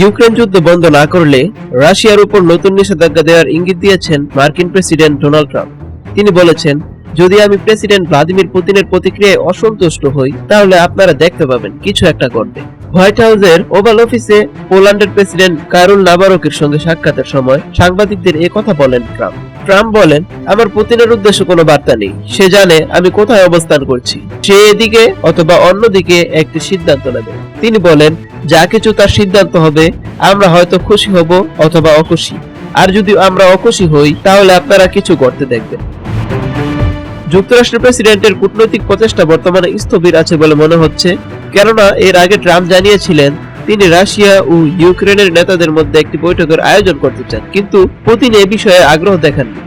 Ukraine যুদ্ধ বন্ধ না করলে রাশিয়ার উপর নতুন নিষেধাজ্ঞা দেওয়ার ইঙ্গিত দিয়েছেন মার্কিন প্রেসিডেন্ট ডোনাল্ড ট্রাম্প। তিনি বলেছেন, যদি আমি প্রেসিডেন্ট ভ্লাদিমির পুতিনের প্রতিক্রিয়ায় অসন্তুষ্ট হই, তাহলে আপনারা দেখতে পাবেন কিছু একটা করবে হোয়াইট হাউসের ওভাল অফিসে পোল্যান্ডের প্রেসিডেন্ট কারুল নাবারকের সঙ্গে সাক্ষাতের সময় সাংবাদিকদের কথা বলেন ট্রাম্প। ট্রাম্প বলেন, আমার পুতিনের উদ্দেশ্যে কোনো বার্তা নেই। সে জানে আমি কোথায় অবস্থান করছি। সে এদিকে অথবা অন্যদিকে একটি সিদ্ধান্ত নেবে। তিনি বলেন, যা কিছু তার সিদ্ধান্ত হবে, আমরা হয়তো খুশি হব অথবা অখুশি। আর যদি আমরা অখুশি হই, তাহলে আপনারা কিছু করতে দেখবেন। যুক্তরাষ্ট্রের প্রেসিডেন্টের কূটনৈতিক প্রচেষ্টা বর্তমানে স্থবির আছে বলে মনে হচ্ছে। কেননা, এর আগে ট্রাম্প জানিয়েছিলেন তিনি রাশিয়া ও ইউক্রেনের নেতাদের মধ্যে একটি বৈঠকের আয়োজন করতে চান, কিন্তু পুতিন এ বিষয়ে আগ্রহ দেখাননি।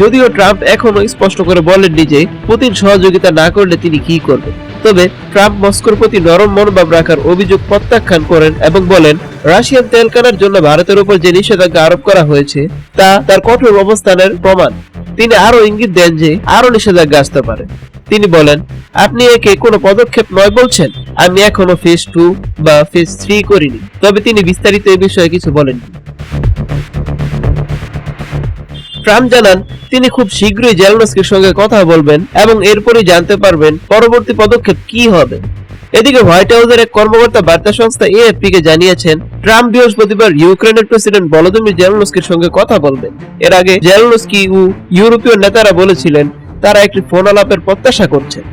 যদিও ট্রাম্প এখনও স্পষ্ট করে বলেননি যে পুতিন সহযোগিতা না করলে তিনি কি করবেন। তবে ট্রাম্প মস্কোর প্রতি নরম মনোভাব রাখার অভিযোগ প্রত্যাখ্যান করেন এবং বলেন, রাশিয়ান তেল কেনার জন্য ভারতের উপর যে নিষেধাজ্ঞা আরোপ করা হয়েছে, তা তার কঠোর অবস্থানের প্রমাণ। তিনি আরও ইঙ্গিত দেন যে আরও নিষেধাজ্ঞা আসতে পারে। তিনি বলেন, আপনি একে কোনো পদক্ষেপ নয় বলছেন। আমি এখনও ফেজ টু বা ফেজ থ্রি করিনি। তবে তিনি বিস্তারিত এই বিষয়ে কিছু বলেননি। ট্রাম্প জানান, তিনি খুব শীঘ্রই জেলনস্কির সঙ্গে কথা বলবেন এবং এরপরই জানতে পারবেন পরবর্তী পদক্ষেপ কি হবে। এদিকে হোয়াইট হাউসের এক কর্মকর্তা বার্তা সংস্থা এএফপি কে জানিয়েছেন, ট্রাম্প বৃহস্পতিবার ইউক্রেনের প্রেসিডেন্ট ভলোদিমির জেলনস্কির সঙ্গে কথা বলবেন। এর আগে জেলনস্কি ও ইউরোপীয় নেতারা বলেছিলেন, তারা একটি ফোন আলাপের প্রত্যাশা করছেন।